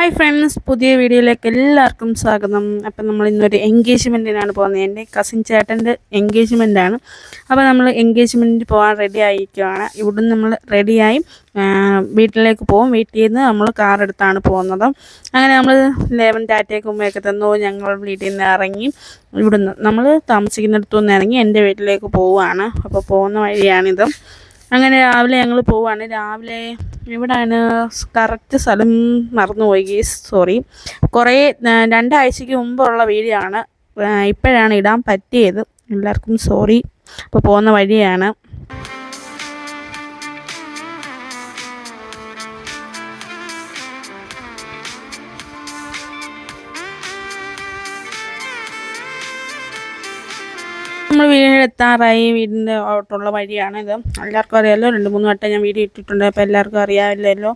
Hi friends പുതിയ വീഡിയോയിലേക്ക് എല്ലാവർക്കും സ്വാഗതം. അപ്പം നമ്മൾ ഇന്നൊരു എൻഗേജ്മെന്റിനാണ് പോകുന്നത്. എന്റെ കസിൻ ചേട്ടന്റെ എൻഗേജ്മെന്റാണ് അപ്പോൾ നമ്മൾ എൻഗേജ്മെന്റിന് പോകാൻ റെഡി ആയിരിക്കുകയാണ് ഇവിടുന്ന് നമ്മൾ റെഡിയായി വീട്ടിലേക്ക് പോകും വീട്ടിൽ നിന്ന് നമ്മൾ കാർ എടുത്താണ് പോകുന്നത്. അങ്ങനെ നമ്മൾ ലേവൻ ടാറ്റയ്ക്ക് മുമ്പേക്ക് തന്നു. ഞങ്ങൾ വീട്ടിൽ നിന്ന് ഇറങ്ങി ഇവിടുന്ന് നമ്മൾ താമസിക്കുന്നിടത്തു നിന്ന് ഇറങ്ങി എന്റെ വീട്ടിലേക്ക് പോവുകയാണ്. അപ്പോൾ പോകുന്ന വഴിയാണിത്. അങ്ങനെ രാവിലെ ഞങ്ങൾ പോവുകയാണ്. രാവിലെ എവിടെയാണ് കറക്റ്റ് സ്ഥലം മറന്നുപോയി ഗീസ് സോറി കുറേ രണ്ടാഴ്ചയ്ക്ക് മുമ്പുള്ള വീഡിയോ ആണ്. ഇപ്പോഴാണ് ഇടാൻ പറ്റിയത്. എല്ലാവർക്കും സോറി അപ്പോൾ പോകുന്ന വഴിയാണ്. നമ്മൾ വീടെത്താറായി വീടിന്റെ ഓട്ടുള്ള വഴിയാണ് ഇത് എല്ലാവർക്കും അറിയാമല്ലോ രണ്ട് മൂന്ന് വട്ടം ഞാൻ വീഡിയോ ഇട്ടിട്ടുണ്ട്. അപ്പോൾ എല്ലാവർക്കും അറിയാമല്ലോ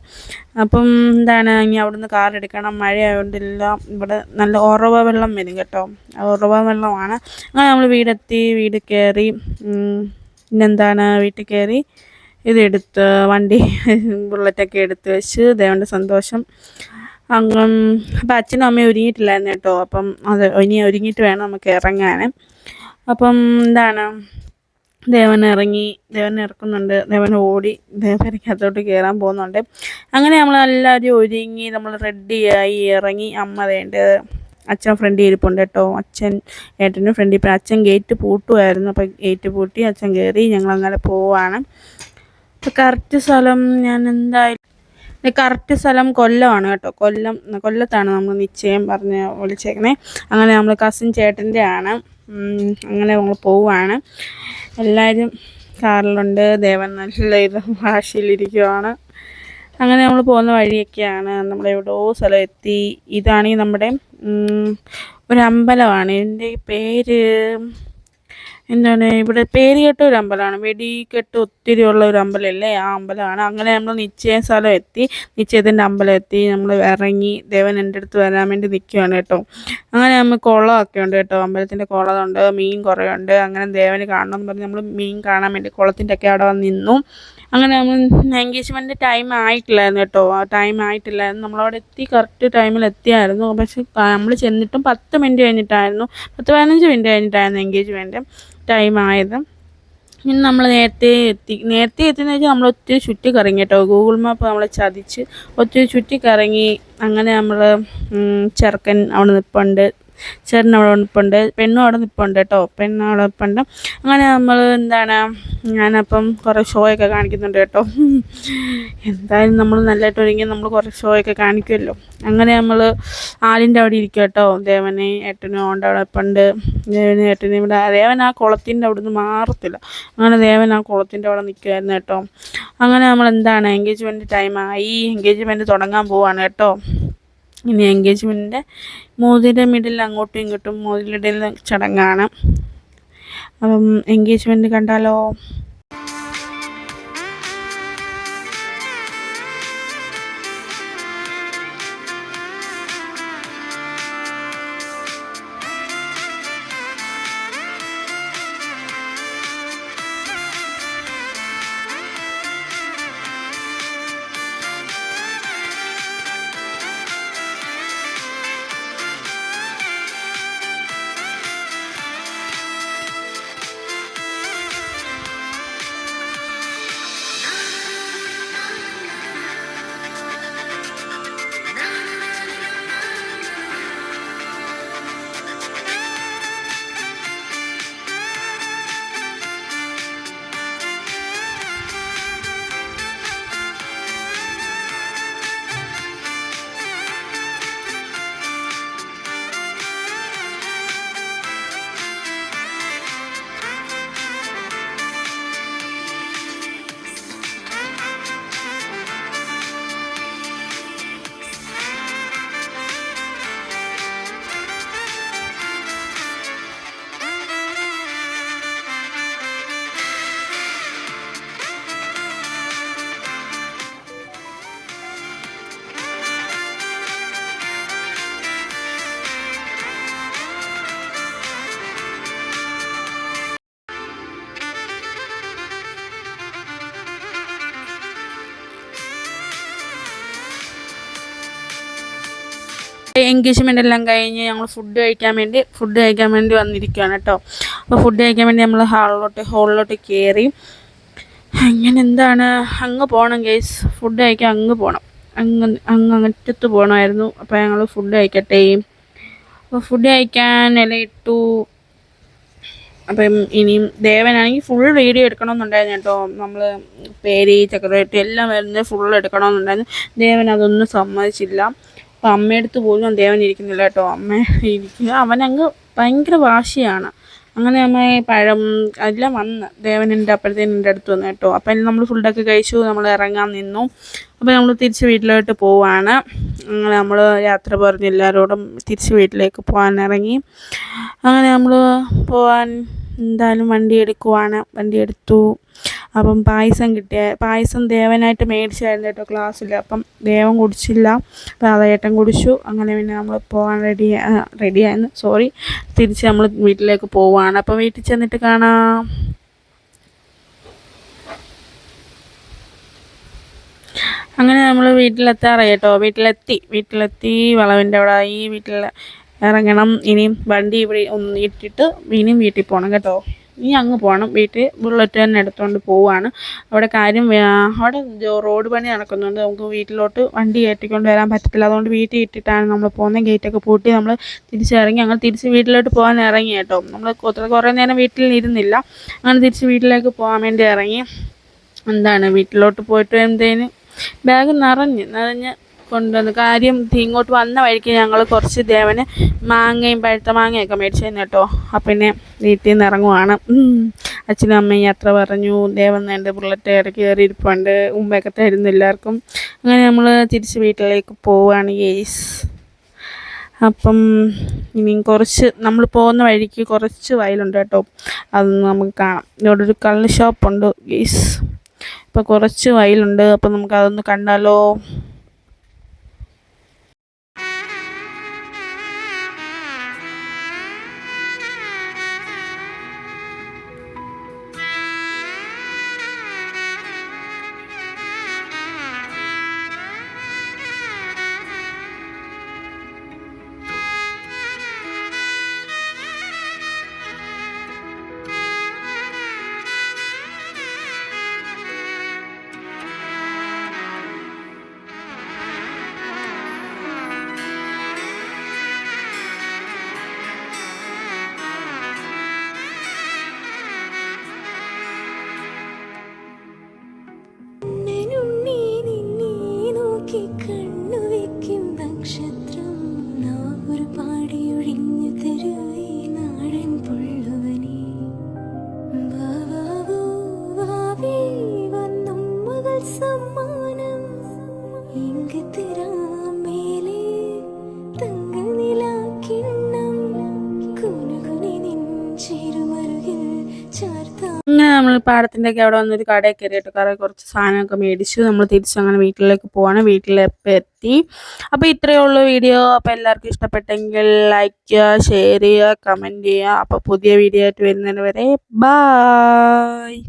അപ്പം എന്താണ് ഇനി അവിടുന്ന് കാർ എടുക്കണം. മഴ ആയതുകൊണ്ടില്ല ഇവിടെ നല്ല ഉറവ വെള്ളം വരും കേട്ടോ. ഉറവ വെള്ളമാണ്. അങ്ങനെ നമ്മൾ വീടെത്തി വീട് കയറി പിന്നെന്താണ് വീട്ടിൽ കയറി ഇതെടുത്ത് വണ്ടി ബുള്ളറ്റൊക്കെ എടുത്ത് വെച്ച് ദേവന്റെ സന്തോഷം. അങ്ങ് അപ്പം അച്ഛനും അമ്മയും ഒരുങ്ങിയിട്ടില്ലായിരുന്നു കേട്ടോ. അപ്പം അത് ഇനി ഒരുങ്ങിയിട്ട് വേണം നമുക്ക് ഇറങ്ങാൻ അപ്പം എന്താണ്? ദേവൻ ഇറങ്ങി ദേവൻ ഇറക്കുന്നുണ്ട് ദേവൻ ഓടി ദേവനക്കകത്തോട്ട് കയറാൻ പോകുന്നുണ്ട്. അങ്ങനെ നമ്മൾ എല്ലാവരും ഒരുങ്ങി നമ്മൾ റെഡിയായി ഇറങ്ങി. അമ്മ വേണ്ട അച്ഛൻ ഫ്രണ്ടി ഇരിപ്പുണ്ട് കേട്ടോ. അച്ഛൻ ഏട്ടനും ഫ്രണ്ടി ഇപ്പം അച്ഛൻ ഗേറ്റ് പൂട്ടുമായിരുന്നു. അപ്പം ഗേറ്റ് പൂട്ടി അച്ഛൻ കയറി ഞങ്ങൾ അങ്ങനെ പോവാണ്. അപ്പം കറക്റ്റ് സ്ഥലം ഞാൻ എന്തായാലും കറക്റ്റ് സ്ഥലം കൊല്ലമാണ് കേട്ടോ. കൊല്ലം കൊല്ലത്താണ് നമ്മൾ നിശ്ചയം പറഞ്ഞ് വിളിച്ചേക്കണേ അങ്ങനെ നമ്മൾ കസിൻ ചേട്ടന്റെ ആണ് അങ്ങനെ നമ്മൾ പോവുകയാണ് എല്ലാവരും കാറിലുണ്ട് ദേവൻ നല്ല ഇത് ഭാഷയിലിരിക്കുവാണ് അങ്ങനെ നമ്മൾ പോകുന്ന വഴിയൊക്കെയാണ്. നമ്മൾ എവിടെയോ സ്ഥലം എത്തി ഇതാണെങ്കിൽ നമ്മുടെ ഒരു അമ്പലമാണ്. എന്റെ പേര് എന്താണ് ഇവിടെ പേര് കേട്ട ഒരു അമ്പലമാണ്. വെടിക്കെട്ട് ഒത്തിരി ഉള്ള ഒരു അമ്പലമല്ലേ? ആ അമ്പലമാണ്. അങ്ങനെ നമ്മൾ നിശ്ചയ സ്ഥലം എത്തി. നിശ്ചയത്തിന്റെ അമ്പലം എത്തി. നമ്മൾ ഇറങ്ങി ദേവൻ എന്റെ അടുത്ത് വരാൻ വേണ്ടി നിൽക്കുകയാണ് കേട്ടോ. അങ്ങനെ നമ്മൾ കുളമൊക്കെ ഉണ്ട് കേട്ടോ. അമ്പലത്തിന്റെ കുളമുണ്ട്. മീൻ കുറേ ഉണ്ട് അങ്ങനെ ദേവന് കാണണം എന്ന് പറഞ്ഞ് നമ്മൾ മീൻ കാണാൻ വേണ്ടി കുളത്തിന്റെ ഒക്കെ അവിടെ നിന്നു. അങ്ങനെ നമ്മൾ എൻഗേജ്മെന്റ് ടൈം ആയിട്ടില്ലായിരുന്നു കേട്ടോ. ആ ടൈം ആയിട്ടില്ലായിരുന്നു. നമ്മളവിടെ എത്തി കറക്റ്റ് ടൈമിൽ എത്തിയായിരുന്നു. പക്ഷെ നമ്മൾ ചെന്നിട്ടും പത്ത് മിനിറ്റ് കഴിഞ്ഞിട്ടായിരുന്നു. പത്ത് പതിനഞ്ച് മിനിറ്റ് കഴിഞ്ഞിട്ടായിരുന്നു എൻഗേജ്മെന്റ് ടൈം ഇനി നമ്മൾ നേരത്തെ എത്തി നേരത്തെ എത്തിയെന്ന് വെച്ചാൽ നമ്മൾ ഒത്തിരി ചുറ്റി കറങ്ങി കേട്ടോ. ഗൂഗിൾ മാപ്പ് നമ്മളെ ചതിച്ച് ഒത്തിരി ചുറ്റി കറങ്ങി അങ്ങനെ നമ്മൾ ചെറുക്കൻ അവിടെ നിൽപ്പുണ്ട് ചേട്ടൻ അവിടെ നിൽപ്പുണ്ട് പെണ്ണും അവിടെ നിൽപ്പുണ്ട് കേട്ടോ. പെണ്ണും അവിടെ നിൽപ്പുണ്ട് അങ്ങനെ നമ്മൾ എന്താണ് ഞാനപ്പം കുറേ ഷോ ഒക്കെ കാണിക്കുന്നുണ്ട് കേട്ടോ. എന്തായാലും നമ്മൾ നല്ലതായിട്ട് ഒരുങ്ങി നമ്മൾ കുറേ ഷോ ഒക്കെ കാണിക്കുമല്ലോ. അങ്ങനെ നമ്മൾ ആലിന്റെ അവിടെ ഇരിക്കും കേട്ടോ. ദേവനെ ഏട്ടനും അവിടെ അവിടെ പണ്ട് ദേവന് ഏട്ടനും ഇവിടെ ദേവൻ ആ കുളത്തിന്റെ അവിടെ നിന്ന് മാറത്തില്ല. അങ്ങനെ ദേവൻ ആ കുളത്തിന്റെ അവിടെ നിൽക്കുമായിരുന്നു കേട്ടോ. അങ്ങനെ നമ്മൾ എന്താണ് എൻഗേജ്മെന്റ് ടൈമായി എൻഗേജ്മെന്റ് തുടങ്ങാൻ പോവാണ് കേട്ടോ. ഇനി എൻഗേജ്മെന്റിന്റെ മോതിര മിഡിൽ അങ്ങോട്ടും ഇങ്ങോട്ടും മോതിരിടൽ ചടങ്ങാണ്. അപ്പം എൻഗേജ്മെന്റ് കണ്ടാലോ എൻഗേജ്മെന്റ് എല്ലാം കഴിഞ്ഞ് ഞങ്ങൾ ഫുഡ് കഴിക്കാൻ വേണ്ടി ഫുഡ് കഴിക്കാൻ വേണ്ടി വന്നിരിക്കുകയാണ് കേട്ടോ. അപ്പോൾ ഫുഡ് കഴിക്കാൻ വേണ്ടി നമ്മൾ ഹാളിലോട്ട് ഹോളിലോട്ട് കയറി അങ്ങനെ എന്താണ്? അങ്ങ് പോകണം ഗേസ് ഫുഡ് കഴിക്കാൻ അങ്ങ് പോകണം അങ്ങ് അങ്ങ് അങ്ങറ്റത്ത് പോകണമായിരുന്നു അപ്പോൾ ഞങ്ങൾ ഫുഡ് കഴിക്കട്ടെ. അപ്പോൾ ഫുഡ് കഴിക്കാൻ ഇലയിട്ടു. അപ്പം ഇനിയും ദേവനാണെങ്കിൽ ഫുൾ വീഡിയോ എടുക്കണമെന്നുണ്ടായിരുന്നു കേട്ടോ. നമ്മൾ പേര് ചക്രവർത്തി എല്ലാം വരുന്നത് ഫുൾ എടുക്കണമെന്നുണ്ടായിരുന്നു. ദേവൻ അതൊന്നും സമ്മതിച്ചില്ല. അപ്പം അമ്മയടുത്ത് പോലും ദേവൻ ഇരിക്കുന്നില്ല കേട്ടോ. അമ്മ ഇരിക്കുക. അവനങ്ങ് ഭയങ്കര വാശിയാണ്. അങ്ങനെ അമ്മ പഴം എല്ലാം വന്ന് ദേവനെന്റെ അപ്പോഴത്തേനും എന്റെ അടുത്ത് വന്നു കേട്ടോ. അപ്പം നമ്മൾ ഫുഡൊക്കെ കഴിച്ചു. നമ്മൾ ഇറങ്ങാൻ നിന്നു. അപ്പോൾ നമ്മൾ തിരിച്ച് വീട്ടിലോട്ട് പോവാണ്. അങ്ങനെ നമ്മൾ യാത്ര പറഞ്ഞ് എല്ലാവരോടും തിരിച്ച് വീട്ടിലേക്ക് പോകാൻ ഇറങ്ങി. അങ്ങനെ നമ്മൾ പോകാൻ എന്തായാലും വണ്ടി എടുക്കുവാണ്. വണ്ടി എടുത്തു. അപ്പം പായസം കിട്ടിയ പായസം ദേവനായിട്ട് മേടിച്ചായിരുന്നു കേട്ടോ ക്ലാസ്സിൽ. അപ്പം ദേവൻ കുടിച്ചില്ല. രാധേട്ടൻ കുടിച്ചു. അങ്ങനെ പിന്നെ നമ്മൾ പോകാൻ റെഡി റെഡിയായിരുന്നു സോറി തിരിച്ച് നമ്മൾ വീട്ടിലേക്ക് പോവുകയാണ്. അപ്പം വീട്ടിൽ ചെന്നിട്ട് കാണാം. അങ്ങനെ നമ്മൾ വീട്ടിലെത്താറായി കേട്ടോ. വീട്ടിലെത്തി. വീട്ടിലെത്തി. വളവിന്റെ അവിടെ ഈ വീട്ടിൽ ഇറങ്ങണം. ഇനിയും വണ്ടി ഇവിടെ ഒന്ന് ഇട്ടിട്ട് ഇനിയും വീട്ടിൽ പോകണം കേട്ടോ. ഇനി അങ്ങ് പോകണം വീട്ടിൽ ബുള്ളറ്റ് തന്നെ എടുത്തുകൊണ്ട് പോവുകയാണ് അവിടെ കാര്യം അവിടെ റോഡ് പണി നടക്കുന്നുണ്ട്. നമുക്ക് വീട്ടിലോട്ട് വണ്ടി കയറ്റിക്കൊണ്ട് വരാൻ പറ്റത്തില്ല. അതുകൊണ്ട് വീട്ടിൽ ഇട്ടിട്ടാണ് നമ്മൾ പോകുന്നത്. ഗേറ്റൊക്കെ പൂട്ടി നമ്മൾ തിരിച്ചിറങ്ങി. അങ്ങനെ തിരിച്ച് വീട്ടിലോട്ട് പോകാൻ ഇറങ്ങി കേട്ടോ. നമ്മൾ കുറേ നേരം വീട്ടിൽ ഇരുന്നില്ല. അങ്ങനെ തിരിച്ച് വീട്ടിലേക്ക് പോകാൻ വേണ്ടി ഇറങ്ങി. എന്താണ്? വീട്ടിലോട്ട് പോയിട്ട് എന്തേലും ബാഗ് നിറഞ്ഞ് നിറഞ്ഞ് കൊണ്ടുവന്നു. കാര്യം ഇങ്ങോട്ട് വന്ന വഴിക്ക് ഞങ്ങൾ കുറച്ച് ദേവന് മാങ്ങയും പഴുത്ത മാങ്ങയൊക്കെ മേടിച്ചു കേട്ടോ. അപ്പം പിന്നെ വീട്ടിൽ നിന്ന് ഇറങ്ങുവാണ്. അച്ഛനും അമ്മയും യാത്ര പറഞ്ഞു. ദേവൻ എന്റെ ബുള്ളറ്റ് ഇടയ്ക്ക് കയറി ഇരിപ്പുണ്ട് ഉമ്മയൊക്കെ തരുന്നു എല്ലാവർക്കും. അങ്ങനെ നമ്മൾ തിരിച്ച് വീട്ടിലേക്ക് പോവുകയാണ് ഗേസ് അപ്പം ഇനി കുറച്ച് നമ്മൾ പോകുന്ന വഴിക്ക് കുറച്ച് വയലുണ്ട് കേട്ടോ. അതൊന്ന് നമുക്ക് കാണാം. ഇവിടെ ഒരു കള്ള് ഷോപ്പുണ്ട് ഗീസ് ഇപ്പോൾ കുറച്ച് വയലുണ്ട്. അപ്പം നമുക്ക് അതൊന്ന് കണ്ടാലോ? പാടത്തിന്റെ ഒക്കെ അവിടെ വന്നൊരു കടയിൽ കയറിയിട്ട് കറേ കുറച്ച് സാധനമൊക്കെ മേടിച്ചു. നമ്മൾ തിരിച്ചു അങ്ങനെ വീട്ടിലേക്ക് പോവാണ്. വീട്ടിലേക്ക് എത്തി. അപ്പോൾ ഇത്രയേ ഉള്ളൂ വീഡിയോ. അപ്പോൾ എല്ലാവർക്കും ഇഷ്ടപ്പെട്ടെങ്കിൽ ലൈക്ക് ചെയ്യുക ഷെയർ ചെയ്യുക കമന്റ് ചെയ്യുക. അപ്പോൾ പുതിയ വീഡിയോ ആയിട്ട് വരുന്നതിന് വരെ ബായ്